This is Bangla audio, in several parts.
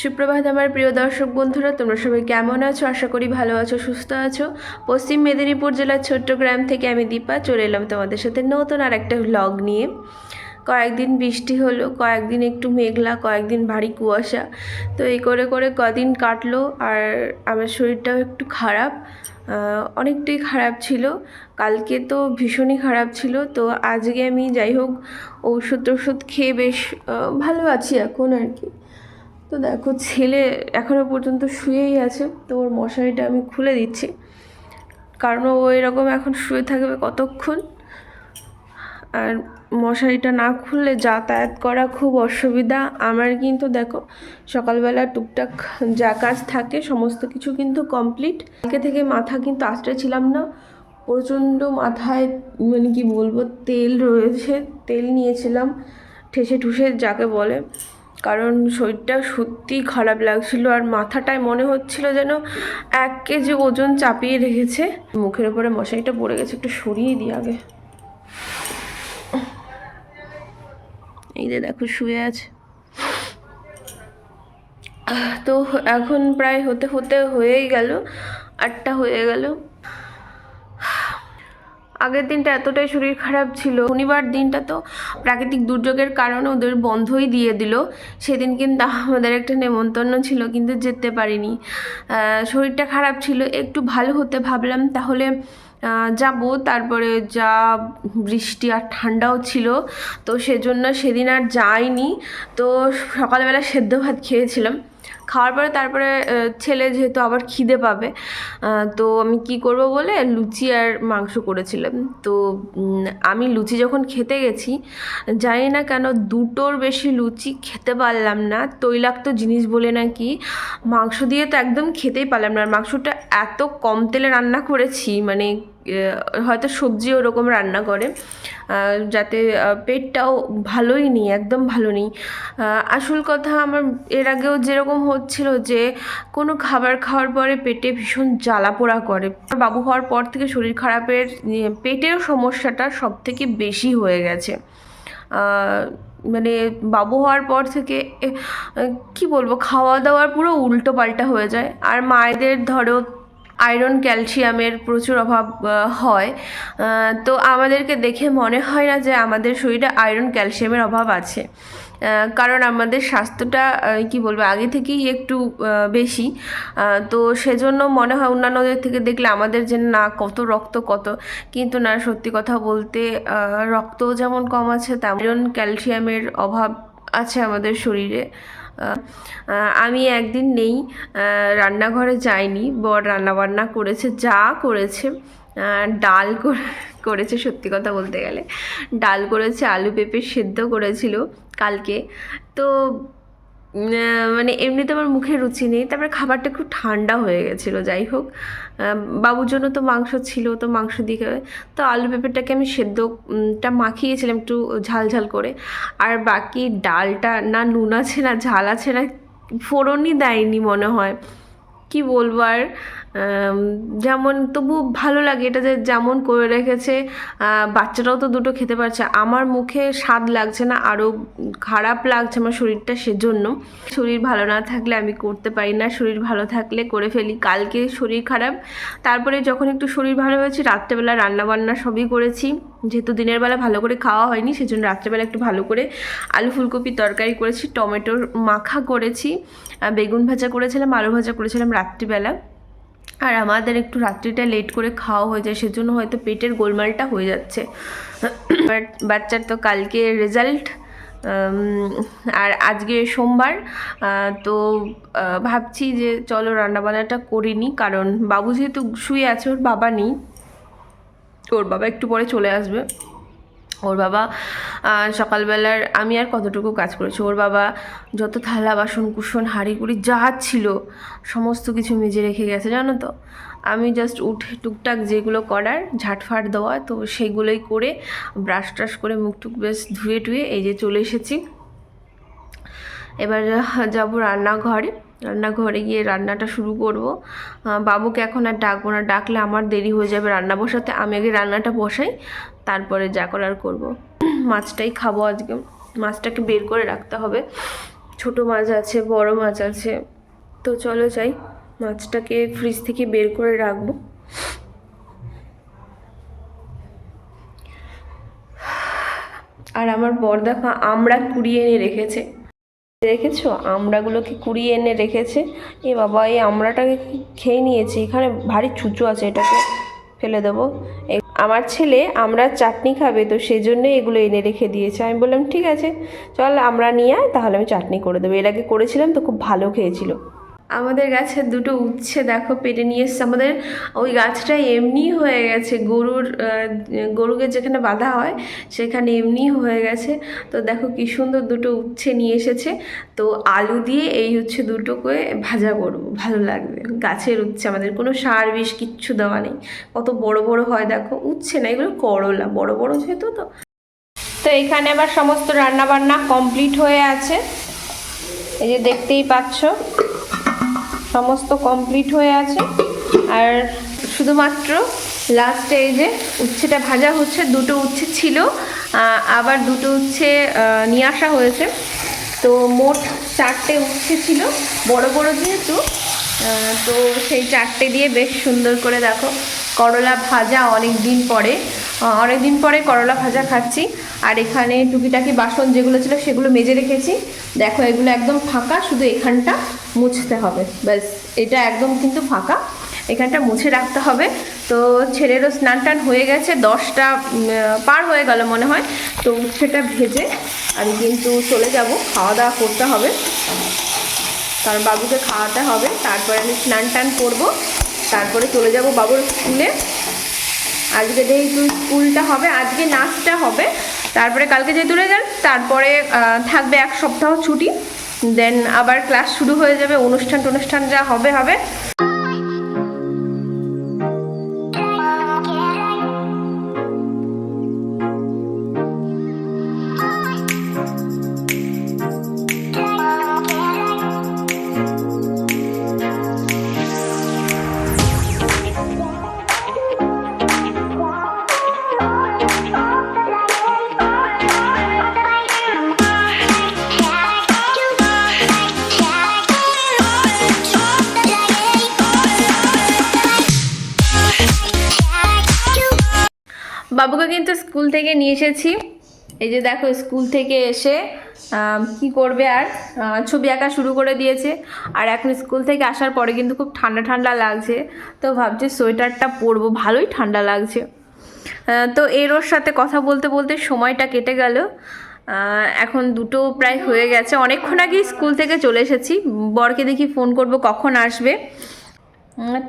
সুপ্রভাত আমার প্রিয় দর্শক বন্ধুরা, তোমরা সবাই কেমন আছো? আশা করি ভালো আছো, সুস্থ আছো। পশ্চিম মেদিনীপুর জেলার ছোট্ট গ্রাম থেকে আমি দীপা, চলে এলাম তোমাদের সাথে নতুন আর একটা ভ্লগ নিয়ে। কয়েকদিন বৃষ্টি হলো, কয়েকদিন একটু মেঘলা, কয়েকদিন ভারী কুয়াশা। তো এই করে করে কদিন কাটলো আর আমার শরীরটাও একটু খারাপ অনেকটাই খারাপ ছিল। কালকে তো ভীষণই খারাপ ছিল, তো আজকে আমি যাই হোক ওষুধ টষুধ খেয়ে বেশ ভালো আছি এখন আর কি। তো দেখো, ছেলে এখনও পর্যন্ত শুয়েই আছে, তো ওর মশারিটা আমি খুলে দিচ্ছি। কারণ ও এরকম এখন শুয়ে থাকবে কতক্ষণ? আর মশারিটা না খুললে যাতায়াত করা খুব অসুবিধা। আমার কিন্তু দেখো, সকালবেলা টুকটাক যা কাজ থাকে, সমস্ত কিছু কিন্তু কমপ্লিট কালকে থেকে মাথা কিন্তু আঁচড়ে ছিলাম না, প্রচণ্ড মাথায় মানে কি বলব, তেল রয়েছে, তেল নিয়েছিলাম, ঠেসে ঠুসে যাকে বলে। কারণ শরীরটা সত্যি খারাপ লাগছিল আর মাথাটায় মনে হচ্ছিল যেন এক কেজি ওজন চাপিয়ে রেখেছে। মুখের উপরে মশারিটা পড়ে গেছে, একটু সরিয়ে দিই আগে। এই যে দেখো, শুয়ে আছে। তো এখন প্রায় হতে হতে হয়েই গেল, আটটা হয়ে গেল। আগের দিনটা এতটাই শরীর খারাপ ছিল। শনিবার দিনটা তো প্রাকৃতিক দুর্যোগের কারণে ওদের বন্ধই দিয়ে দিল। সেদিন কিন্তু আমাদের একটা নেমন্তন্ন ছিল, কিন্তু যেতে পারিনি। শরীরটা খারাপ ছিল। একটু ভালো হতে ভাবলাম, তাহলে যাব। তারপরে যা বৃষ্টি আর ঠান্ডাও ছিল, তো সেজন্য সেদিন আর যাইনি। তো সকালবেলা সেদ্ধ ভাত খেয়েছিলাম। খাওয়ার পরে তারপরে ছেলে যেহেতু আবার খিদে পাবে তো আমি কি করব বলে লুচি আর মাংস করেছিলাম। তো আমি লুচি যখন খেতে গেছি, জানি না কেন দুটোর বেশি লুচি খেতে পারলাম না। তৈলাক্ত জিনিস বলে নাকি, মাংস দিয়ে তো একদম খেতেই পারলাম না। আর মাংসটা এত কম তেলে রান্না করেছি মানে হয়তো সবজি ওরকম রান্না করে যাতে পেটটাও ভালোই নেই, একদম ভালো নেই। আসল কথা আমার, এর আগেও যেরকম হচ্ছিল যে, কোনো খাবার খাওয়ার পরে পেটে ভীষণ জ্বালা পোড়া করে বাবু হওয়ার পর থেকে শরীর খারাপের পেটের সমস্যাটা সব থেকে বেশি হয়ে গেছে। মানে বাবু হওয়ার পর থেকে কি বলব খাওয়া দাওয়ার পুরো উল্টো পাল্টা হয়ে যায়। আর মায়েদের ধরো আয়রন, ক্যালসিয়ামের প্রচুর অভাব হয়। তো আমাদেরকে দেখে মনে হয় না যে আমাদের শরীরে আয়রন, ক্যালসিয়ামের অভাব আছে। কারণ আমাদের স্বাস্থ্যটা কি বলব, আগে থেকেই একটু বেশি। তো সেজন্য মনে হয় অন্যান্যদের থেকে দেখলে আমাদের যে না কত রক্ত কত। কিন্তু না, সত্যি কথা বলতে রক্ত যেমন কম আছে, তেমন ক্যালসিয়ামের অভাব আছে আমাদের শরীরে। আমি একদিন নেই রান্নাঘরে যাইনি। বর রান্নাবান্না করেছে, যা করেছে ডাল করেছে সত্যি কথা বলতে গেলে। ডাল করেছে, আলু পেঁপে সেদ্ধ করেছিল কালকে। তো মানে এমনিতে আমার মুখে রুচি নেই, তারপরে খাবারটা একটু ঠান্ডা হয়ে গেছিল, যাই হোক। বাবুর জন্য তো মাংস ছিল, তো মাংস দিয়ে তো আলু পেঁপেটাকে আমি সেদ্ধটা মাখিয়েছিলাম একটু ঝাল ঝাল করে। আর বাকি ডালটা, না নুন আছে, না ঝাল আছে, না ফোড়নই দেয়নি মনে হয়। কি বলব আর? যেমন তবু ভালো লাগে এটা যে যেমন করে রেখেছে বাচ্চাটাও তো দুটো খেতে পারছে। আমার মুখে স্বাদ লাগছে না, আরও খারাপ লাগছে আমার শরীরটা সেজন্য। শরীর ভালো না থাকলে আমি করতে পারি না, শরীর ভালো থাকলে করে ফেলি। কালকে শরীর খারাপ, তারপরে যখন একটু শরীর ভালো হয়েছে, রাত্রেবেলা রান্নাবান্না সবই করেছি। যেহেতু দিনের বেলা ভালো করে খাওয়া হয়নি, সেজন্য রাত্রেবেলা একটু ভালো করে আলু ফুলকপি তরকারি করেছি, টমেটোর মাখা করেছি বেগুন ভাজা করেছিলাম, আলু ভাজা করেছিলাম রাত্রিবেলা। আর আমাদের একটু রাত্রিটা লেট করে খাওয়া হয়ে যায়, সেজন্য হয়তো পেটের গোলমালটা হয়ে যাচ্ছে। বাট বাচ্চার তো কালকে রেজাল্ট আর আজকে সোমবার তো ভাবছি যে চলো রান্নাবান্নাটা করিনি কারণ বাবু যেহেতু শুয়ে আছে, ওর বাবা নেই, ওর বাবা একটু পরে চলে আসবে। ওর বাবা সকালবেলার আমি আর কতটুকু কাজ করেছি? ওর বাবা যত থালা, বাসন, কুসন, হাঁড়ি কুড়ি যা ছিল, সমস্ত কিছু মেজে রেখে গেছে, জানো তো? আমি জাস্ট উঠে টুকটাক যেগুলো করার, ঝাটফাট দেওয়া, তো সেগুলোই করে ব্রাশ ট্রাশ করে মুখ টুক বেশ ধুয়ে টুয়ে এই যে চলে এসেছি। এবার যাব রান্নাঘরে। রান্নাঘরে গিয়ে রান্নাটা শুরু করব। বাবুকে এখন আর ডাকবো না, ডাকলে আমার দেরি হয়ে যাবে রান্না বসাতে। আমি আগে রান্নাটা বসাই, তারপরে যা করার করব। মাছটাই খাব আজকে। মাছটাকে বের করে রাখতে হবে। ছোট মাছ আছে, বড় মাছ আছে। তো চলো যাই, মাছটাকে ফ্রিজ থেকে বের করে রাখব। আর আমার বর দেখো, আমরা কুড়িয়ে এনে রেখেছে। রেখেছো? আমড়াগুলোকে কুড়িয়ে এনে রেখেছে। এ বাবা, এই আমড়াটাকে খেয়ে নিয়েছি। এখানে ভারী চুচু আছে, এটাকে ফেলে দেবো। আমার ছেলে আমরা চাটনি খাবে, তো সেই জন্য এগুলো এনে রেখে দিয়েছে। আমি বললাম, ঠিক আছে, চল আমরা নিয়ে আয়, তাহলে আমি চাটনি করে দেবো। এর আগে করেছিলাম, তো খুব ভালো খেয়েছিল। আমাদের গাছের দুটো উচ্ছে, দেখো, পেটে নিয়ে এসছে। আমাদের ওই গাছটা এমনি হয়ে গেছে। গরুর গরুকে যেখানে বাঁধা হয়, সেখানে এমনি হয়ে গেছে। তো দেখো, কি সুন্দর দুটো উচ্ছে নিয়ে এসেছে। তো আলু দিয়ে এই হচ্ছে দুটো করে ভাজা করব। ভালো লাগবে। গাছের উচ্ছে আমাদের, কোনো সার বিষ কিচ্ছু দেওয়া নেই। কত বড় বড় হয়, দেখো। উচ্ছে না, এগুলো করলা। বড় বড় যেহেতু, তো। তো এখানে আবার সমস্ত রান্না বান্না কমপ্লিট হয়ে আছে। এই যে দেখতেই পাচ্ছ। সমস্ত কমপ্লিট হয়ে আছে। আর শুধুমাত্র লাস্টে এই যে উচ্ছেটা ভাজা হচ্ছে, দুটো উচ্ছে ছিল আবার দুটো উচ্ছে নিয়ে আসা হয়েছে। তো মোট চারটে উচ্ছে ছিল, বড় বড় যেহেতু তো সেই চারটে দিয়ে বেশ সুন্দর করে দেখো, করলা ভাজা অনেক দিন পরে। অনেক দিন পরে করলা ভাজা খাচ্ছি। আর এখানে টুকিটাকি বাসন যেগুলো ছিল সেগুলো মেজে রেখেছি। দেখো, এগুলো একদম ফাঁকা, শুধু এখানটা মুছতে হবে। ব্যাস, এটা একদম কিন্তু ফাঁকা। এখানটা মুছে রাখতে হবে। তো ছেলেরও স্নান টান হয়ে গেছে, দশটা পার হয়ে গেল মনে হয়। তো উচ্ছেটা ভেজে আমি কিন্তু চলে যাব, খাওয়া দাওয়া করতে হবে। কারণ বাবুকে খাওয়াতে হবে। তারপরে আমি স্নান টান করব। তারপরে চলে যাব বাবুর স্কুলে। আজকে যেহেতু স্কুলটা হবে, আজকে নাচটা হবে, তারপরে কালকে যেহেতু রেজাল্ট তারপরে থাকবে এক সপ্তাহ ছুটি দেন আবার ক্লাস শুরু হয়ে যাবে অনুষ্ঠান টনুষ্ঠান যা হবে হবে। বাবুকে কিন্তু স্কুল থেকে নিয়ে এসেছি। এই যে দেখো, স্কুল থেকে এসে কি করবে আর? ছবি আঁকা শুরু করে দিয়েছে। আর এখন স্কুল থেকে আসার পরে কিন্তু খুব ঠান্ডা ঠান্ডা লাগছে। তো ভাবছি সোয়েটারটা পরবো, ভালোই ঠান্ডা লাগছে। তো এর ওর সাথে কথা বলতে বলতে সময়টা কেটে গেল। এখন দুটো প্রায় হয়ে গেছে। অনেকক্ষণ আগেই স্কুল থেকে চলে এসেছি। বরকে দেখি ফোন করব, কখন আসবে।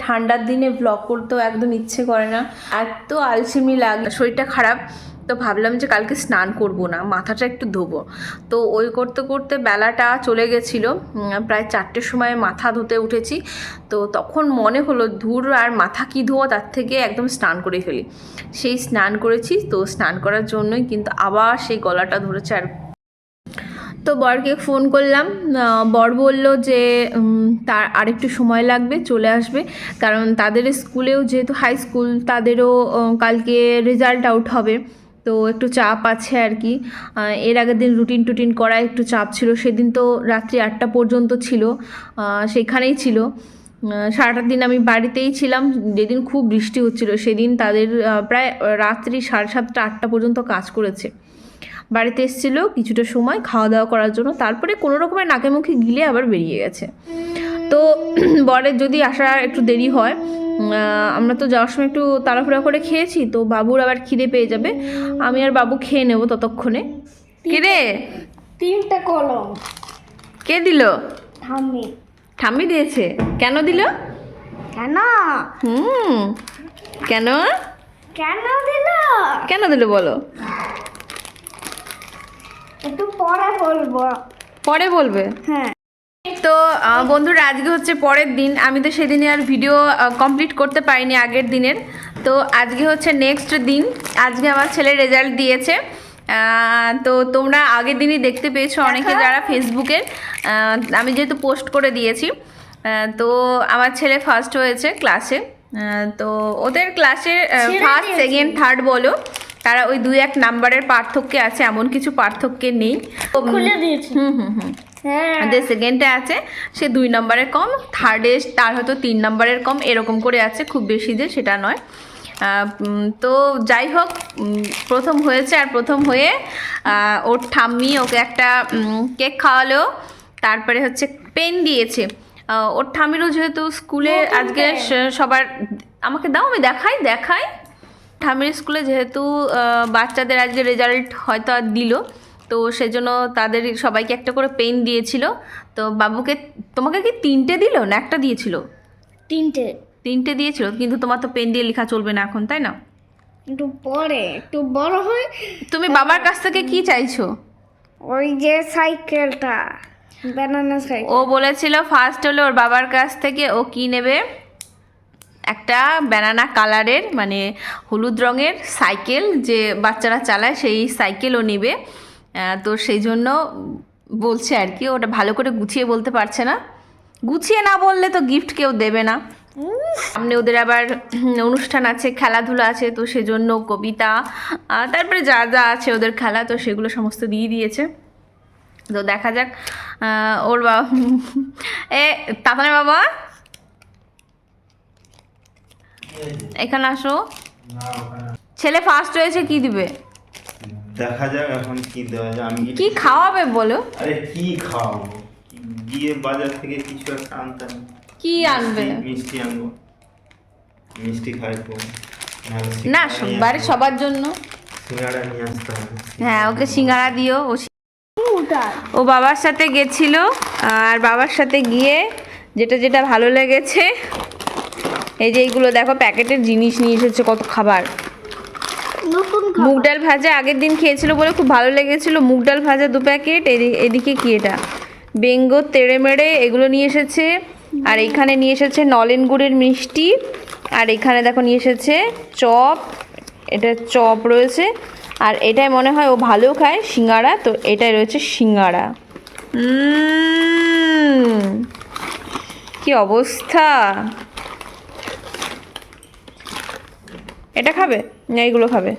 ঠান্ডার দিনে ব্লগ করতেও একদম ইচ্ছে করে না। এত আলসেমি লাগে, শরীরটা খারাপ, তো ভাবলাম যে কালকে স্নান করব না, মাথাটা একটু ধোবো। তো ওই করতে করতে বেলাটা চলে গেছিল প্রায় চারটের সময় মাথা ধুতে উঠেছি। তো তখন মনে হলো ধূর আর মাথা কি ধোয়া তার থেকে একদম স্নান করে ফেলি। সেই স্নান করেছি, তো স্নান করার জন্যই কিন্তু আবার সেই গলাটা ধরেছে আর তো বরকে ফোন করলাম। বর বলল যে তার আরেকটু সময় লাগবে, চলে আসবে। কারণ তাদের স্কুলেও যেহেতু হাই স্কুল তাদেরও কালকে রেজাল্ট আউট হবে। তো একটু চাপ আছে আর কি। এর আগের দিন রুটিন টুটিন করা একটু চাপ ছিল। সেদিন তো রাত্রি আটটা পর্যন্ত ছিল। সেখানেই ছিল। সারাটা দিন আমি বাড়িতেই ছিলাম। যেদিন খুব বৃষ্টি হচ্ছিল, সেদিন তাদের প্রায় রাত্রি সাড়ে সাতটা, আটটা পর্যন্ত কাজ করেছে। বাড়িতে এসেছিল কিছুটা সময় খাওয়া দাওয়া করার জন্য তারপরে কোনো রকমের নাকে মুখে গিলে আবার বেরিয়ে গেছে। তো বরের যদি আসা একটু দেরি হয় আমরা তো যাওয়ার সময় একটু তাড়াহুড়া করে খেয়েছি তো বাবুর আবার খিদে পেয়ে যাবে। আমি আর বাবু খেয়ে নেব ততক্ষণে। কে রে? তিনটা কলম। কে দিল? ঠাম্মি। ঠাম্মি দিয়েছে। কেন দিল? কেন? হুম। কেন? কেন দিল? কেন দিল বলো? একটু পরে বলব। পরে বলবে? হ্যাঁ। তো বন্ধুরা আজকে হচ্ছে পরের দিন। আমি তো সেদিনে আর ভিডিও কমপ্লিট করতে পারিনি আগের দিনের। তো আজকে হচ্ছে নেক্সট দিন। আজকে আমার ছেলে রেজাল্ট দিয়েছে। তো তোমরা আগের দিনই দেখতে পেয়েছ অনেকে যারা ফেসবুকের আমি যেহেতু পোস্ট করে দিয়েছি। তো আমার ছেলে ফার্স্ট হয়েছে ক্লাসে তো ওদের ক্লাসে ফার্স্ট সেকেন্ড থার্ড বলো। তারা ওই দুই এক নাম্বারের পার্থক্যে আছে এমন কিছু পার্থক্যে নেই। খুলে দিয়েছি। হুম হুম হুম। হ্যাঁ। যে সেকেন্ডে আছে সে দুই নম্বরের কম থার্ডে তার হয়তো তিন নম্বরের কম এরকম করে আছে খুব বেশি যে সেটা নয়। তো যাই হোক প্রথম হয়েছে আর প্রথম হয়ে ওর ঠাম্মি ওকে একটা কেক খাওয়ালো তারপরে হচ্ছে পেন দিয়েছে। ওর ঠাম্মিরও যেহেতু স্কুলে আজকে সবার আমাকে দাও আমি দেখাই দেখাই। ঠাম্মির স্কুলে যেহেতু বাচ্চাদের আজকে রেজাল্ট হয়তো আর দিল তো সেজন্য তাদের সবাইকে একটা করে পেন দিয়েছিল। তো বাবুকে তোমাকে কি তিনটে দিল না একটা দিয়েছিল? তিনটে। তিনটে দিয়েছিল কিন্তু তোমার তো পেন দিয়ে লেখা চলবে না এখন তাই না? একটু পরে একটু বড় হয়। তুমি বাবার কাছ থেকে কি চাইছো? ওই যে সাইকেলটা ব্যানানা সাইকেল। ও বলেছিল ফার্স্ট হলো ওর বাবার কাছ থেকে ও কি নেবে? একটা ব্যানানা কালারের মানে হলুদ রঙের সাইকেল যে বাচ্চারা চালায়, সেই সাইকেলও নেবে। তো সেই জন্য বলছে আর কি, ওটা ভালো করে গুছিয়ে বলতে পারছে না। গুছিয়ে না বললে তো গিফট কেউ দেবে না। সামনে ওদের আবার অনুষ্ঠান আছে, খেলাধুলা আছে, তো সেজন্য কবিতা তারপরে যা যা আছে ওদের খেলা, তো সেগুলো সমস্ত দিয়ে দিয়েছে। তো দেখা যাক ওর বাবা এ তাতানের বাবা? এখানে আসো। ছেলে ফার্স্ট হয়েছে কি দিবে? দেখা যাক এখন কি দেওয়া যায়। আমি কি খাওয়াবে বলো? আরে কি খাওয়াবো? গিয়ে বাজার থেকে কিছু একটা আনতাম কি আনবে? মিষ্টি- আনব। মিষ্টি খাইবো। না বাড়ির সবার জন্য। সিঙ্গারা নিয়ে আসতে হবে। হ্যাঁ ওকে সিঙ্গারা দিও। ও ও বাবার সাথে গেছিল আর বাবার সাথে গিয়ে যেটা যেটা ভালো লেগেছে এই যে এইগুলো দেখো প্যাকেটের জিনিস নিয়ে এসেছে কত খাবার। মুগ ডাল ভাজা আগের দিন খেয়েছিল বলে খুব ভালো লেগেছিল। মুগ ডাল ভাজা দু প্যাকেট এদিকে কি এটা? বেঙ্গো তেড়ে মেড়ে এগুলো নিয়ে এসেছে। আর এখানে নিয়ে এসেছে নলেন গুড়ের মিষ্টি। আর এখানে দেখো নিয়ে এসেছে চপ এটা চপ রয়েছে। আর এটাই মনে হয় ও ভালো খায় সিঙ্গারা তো এটাই রয়েছে সিঙ্গারা। কি অবস্থা? এটা খাবে? না এইগুলো খাবে।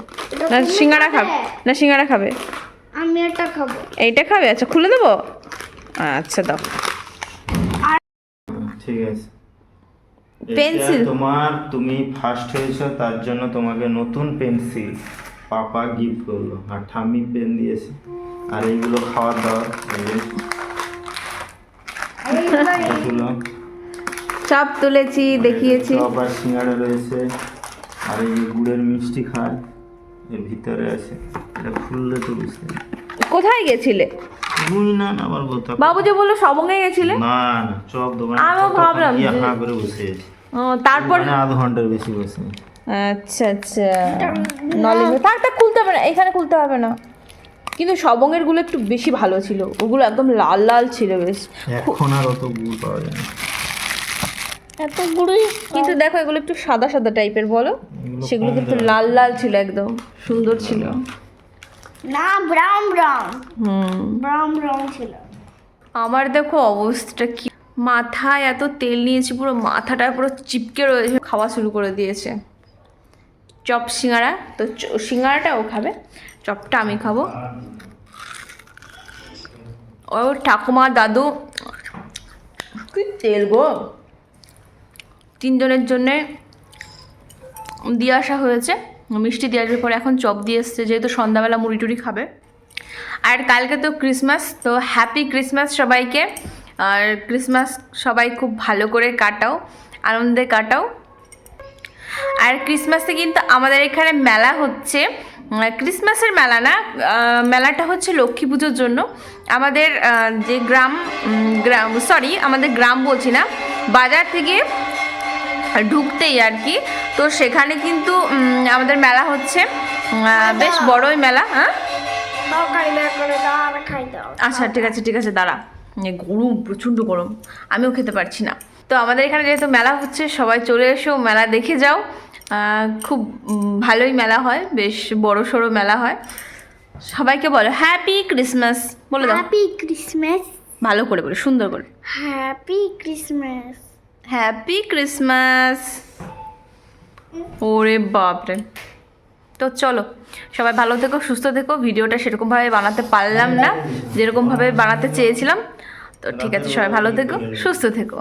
না সিঙ্গারা খাবে? না সিঙ্গারা খাবে। আমি এটা খাব। এইটা খাবে? আচ্ছা খুলে দেবো? আচ্ছা দাও। ঠিক আছে। পেন্সিল। তোমার তুমি ফার্স্ট হয়েছো তার জন্য তোমাকে নতুন পেন্সিল পাপা গিফট করল। আর ঠাম্মি পেন দিয়েছে। আর এইগুলো খাওয়ার দাওয়ার চপ তুলেছি দেখিয়েছি। সিঙ্গারা রয়েছে। আর এই গুড়ের মিষ্টি খায় এর ভিতরে আছে। এটা খুললে তো বুঝতে কোথায় গেছিলে? বুঝ না না আবার বলতে। বাবু যে বলল সবঙ্গে গেছিলে? না না চপ দোকানে আমিও ভাবলাম করে বসে তারপর আধ ঘণ্টার বেশি বসে আচ্ছা আচ্ছা। নলেজ থাকটা খুলতে হবে না এখানে খুলতে হবে না। কিন্তু সবঙ্গেরগুলো একটু বেশি ভালো ছিল। ওগুলো একদম লাল লাল ছিল বেশ। এখন আর অত গুড় পাওয়া যায় না। এত গুড়ি কিন্তু দেখো এগুলো একটু সাদা সাদা টাইপের বলো? সেগুলো কিন্তু লাল লাল ছিল একদম। সুন্দর ছিল। না ব্রাউন ব্রাউন হুম। ব্রাউন ব্রাউন ছিল। আমার দেখো অবস্থাটা কি? মাথায় এত তেল নিয়েছি পুরো মাথাটা পুরো চিপকে রয়েছে। খাওয়া শুরু করে দিয়েছে। চপ সিঙ্গারা তো চ- সিঙ্গারাটা ও খাবে। চপটা আমি খাব। ও ঠাকুমা দাদু। কি তেল গো? তিনজনের জন্যে দিয়ে আসা হয়েছে। মিষ্টি দেওয়ার পরে এখন চপ দিয়ে এসছে, যেহেতু সন্ধ্যাবেলা মুড়ি টুড়ি খাবে। আর কালকে তো ক্রিসমাস, তো হ্যাপি ক্রিসমাস সবাইকে। আর ক্রিসমাস সবাই খুব ভালো করে কাটাও, আনন্দে কাটাও। আর ক্রিসমাসে কিন্তু আমাদের এখানে মেলা হচ্ছে। ক্রিসমাসের মেলা না মেলাটা হচ্ছে লক্ষ্মী পুজোর জন্য। আমাদের যে গ্রাম গ্রাম সরি আমাদের গ্রাম বলছি না, বাজার থেকে ঢুকতেই আর কি। তো সেখানে কিন্তু আমাদের মেলা হচ্ছে। বেশ বড়ই মেলা হ্যাঁ? আচ্ছা ঠিক আছে ঠিক আছে দাঁড়া। গরম প্রচণ্ড গরম। আমিও খেতে পারছি না। তো আমাদের এখানে যেহেতু মেলা হচ্ছে সবাই চলে এসো মেলা দেখে যাও। খুব ভালোই মেলা হয় বেশ বড় সড়ো মেলা হয়। সবাইকে বলো হ্যাপি ক্রিসমাস বলে দাও। হ্যাপি ক্রিসমাস ভালো করে বলো সুন্দর করে। হ্যাপি ক্রিসমাস হ্যাপি ক্রিসমাস ওরে বাপরে। তো চলো, সবাই ভালো থেকো, সুস্থ থেকো। ভিডিওটা সেরকমভাবে বানাতে পারলাম না, যেরকমভাবে বানাতে চেয়েছিলাম। তো ঠিক আছে, সবাই ভালো থেকো, সুস্থ থেকো।